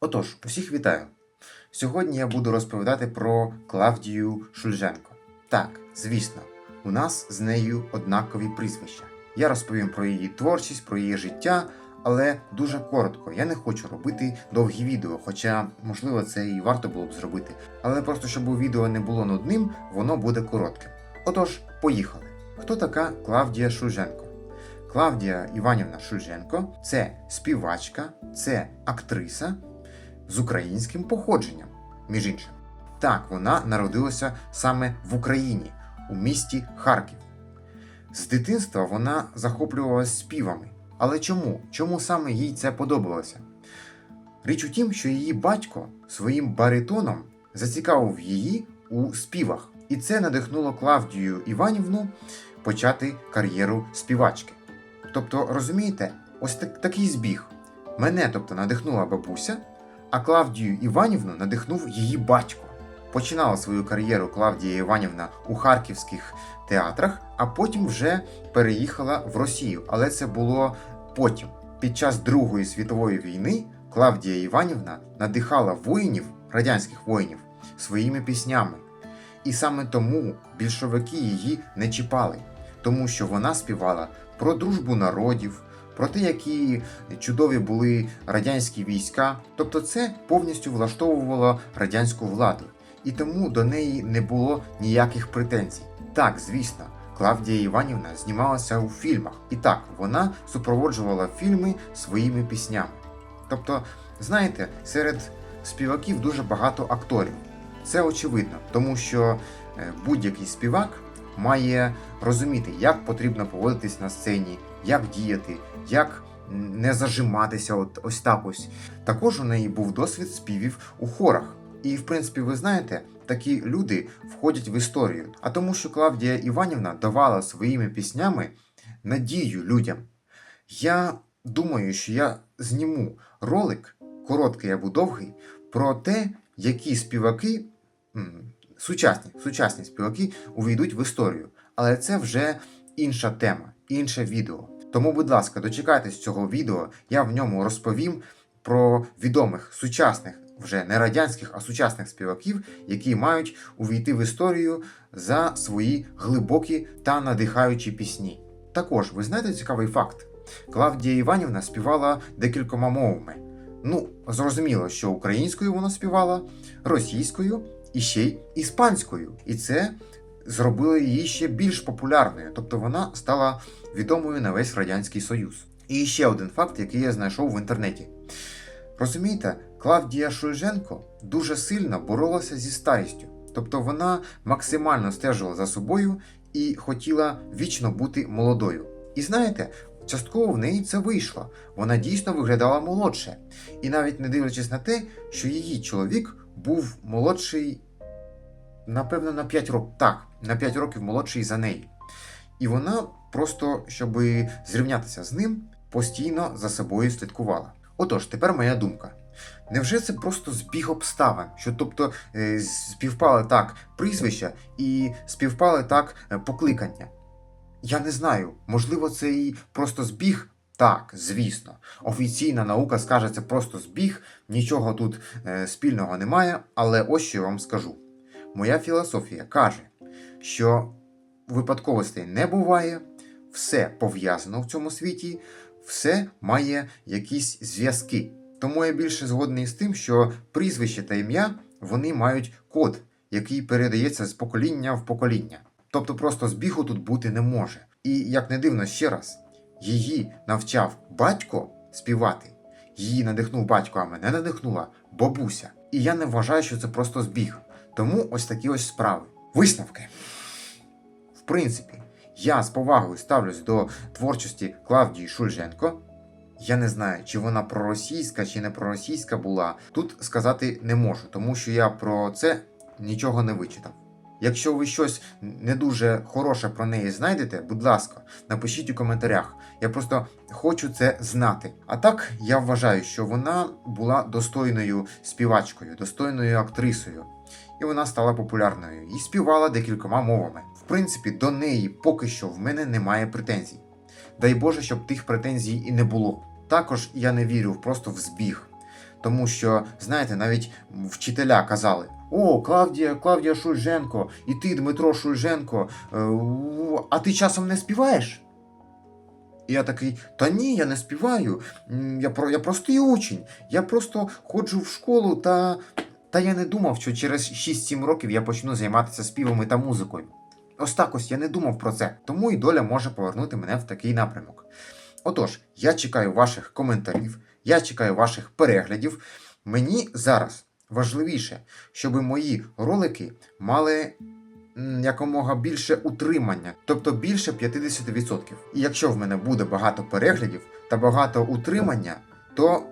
Отож, усіх вітаю! Сьогодні я буду розповідати про Клавдію Шульженко. Так, звісно, у нас з нею однакові прізвища. Я розповім про її творчість, про її життя, але дуже коротко. Я не хочу робити довгі відео, хоча, можливо, це і варто було б зробити. Але просто щоб у відео не було нудним, воно буде коротким. Отож, поїхали. Хто така Клавдія Шульженко? Клавдія Іванівна Шульженко це співачка, це актриса з українським походженням, між іншим. Так, вона народилася саме в Україні, у місті Харків. З дитинства вона захоплювалася співами. Але чому? Чому саме їй це подобалося? Річ у тім, що її батько своїм баритоном зацікавив її у співах, і це надихнуло Клавдію Іванівну почати кар'єру співачки. Тобто, розумієте, ось так, такий збіг. Мене, тобто, надихнула бабуся, а Клавдію Іванівну надихнув її батько. Починала свою кар'єру Клавдія Іванівна у харківських театрах, а потім вже переїхала в Росію. Але це було потім. Під час Другої світової війни Клавдія Іванівна надихала воїнів, радянських воїнів, своїми піснями. І саме тому більшовики її не чіпали, тому що вона співала про дружбу народів, про те, які чудові були радянські війська. Тобто, це повністю влаштовувало радянську владу, і тому до неї не було ніяких претензій. Так, звісно, Клавдія Іванівна знімалася у фільмах, і так вона супроводжувала фільми своїми піснями. Тобто, знаєте, серед співаків дуже багато акторів. Це очевидно, тому що е, будь-який співак має розуміти, як потрібно поводитись на сцені, як діяти, як не зажиматися, от ось так ось. Також у неї був досвід співів у хорах. І, в принципі, ви знаєте, такі люди входять в історію. А тому, що Клавдія Іванівна давала своїми піснями надію людям. Я думаю, що я зніму ролик, короткий або довгий, про те, які співаки, сучасні, сучасні співаки увійдуть в історію. Але це вже інша тема, інше відео. Тому, будь ласка, дочекайтесь цього відео, я в ньому розповім про відомих сучасних, вже не радянських, а сучасних співаків, які мають увійти в історію за свої глибокі та надихаючі пісні. Також ви знаєте цікавий факт: Клавдія Іванівна співала декількома мовами. Ну, зрозуміло, що українською вона співала, російською і ще й іспанською. І це зробило її ще більш популярною, тобто вона стала відомою на весь Радянський Союз. І ще один факт, який я знайшов в інтернеті. Розумієте, Клавдія Шульженко дуже сильно боролася зі старістю, тобто вона максимально стежила за собою і хотіла вічно бути молодою. І знаєте, частково в неї це вийшло. Вона дійсно виглядала молодше. І навіть не дивлячись на те, що її чоловік був молодший, напевно, на 5 років. Так, на 5 років молодший за неї. І вона просто, щоб зрівнятися з ним, постійно за собою слідкувала. Отож, тепер моя думка. Невже це просто збіг обставин, що тобто е, співпали так прізвища і співпали так е, покликання? Я не знаю, можливо, це і просто збіг. Так, звісно, офіційна наука скаже, це просто збіг, нічого тут е, спільного немає, але ось що я вам скажу. Моя філософія каже, що випадковостей не буває, все пов'язано в цьому світі, все має якісь зв'язки. Тому я більше згодний з тим, що прізвище та ім'я вони мають код, який передається з покоління в покоління. Тобто просто збігу тут бути не може. І як не дивно ще раз, її навчав батько співати, її надихнув батько, а мене надихнула бабуся. І я не вважаю, що це просто збіг. Тому ось такі ось справи. Висновки. В принципі, я з повагою ставлюсь до творчості Клавдії Шульженко. Я не знаю, чи вона проросійська, чи не проросійська була. Тут сказати не можу, тому що я про це нічого не вичитав. Якщо ви щось не дуже хороше про неї знайдете, будь ласка, напишіть у коментарях. Я просто хочу це знати. А так я вважаю, що вона була достойною співачкою, достойною актрисою. І вона стала популярною і співала декількома мовами. В принципі, до неї поки що в мене немає претензій. Дай Боже, щоб тих претензій і не було. Також я не вірю просто в збіг. Тому що, знаєте, навіть вчителя казали: О, Клавдія, Клавдія Шульженко, і ти, Дмитро Шульженко, е, а ти часом не співаєш? І я такий, та ні, я не співаю. Я, про, я простий учень. Я просто ходжу в школу та. Та я не думав, що через 6-7 років я почну займатися співами та музикою. Ось так ось я не думав про це, тому і доля може повернути мене в такий напрямок. Отож, я чекаю ваших коментарів, я чекаю ваших переглядів. Мені зараз важливіше, щоб мої ролики мали якомога більше утримання, тобто більше 50%. І якщо в мене буде багато переглядів та багато утримання, то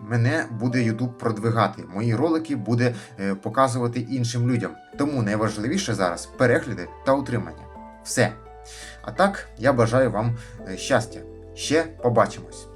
мене буде YouTube продвигати. Мої ролики буде е, показувати іншим людям. Тому найважливіше зараз перегляди та утримання. Все. А так, я бажаю вам е, щастя. Ще побачимось.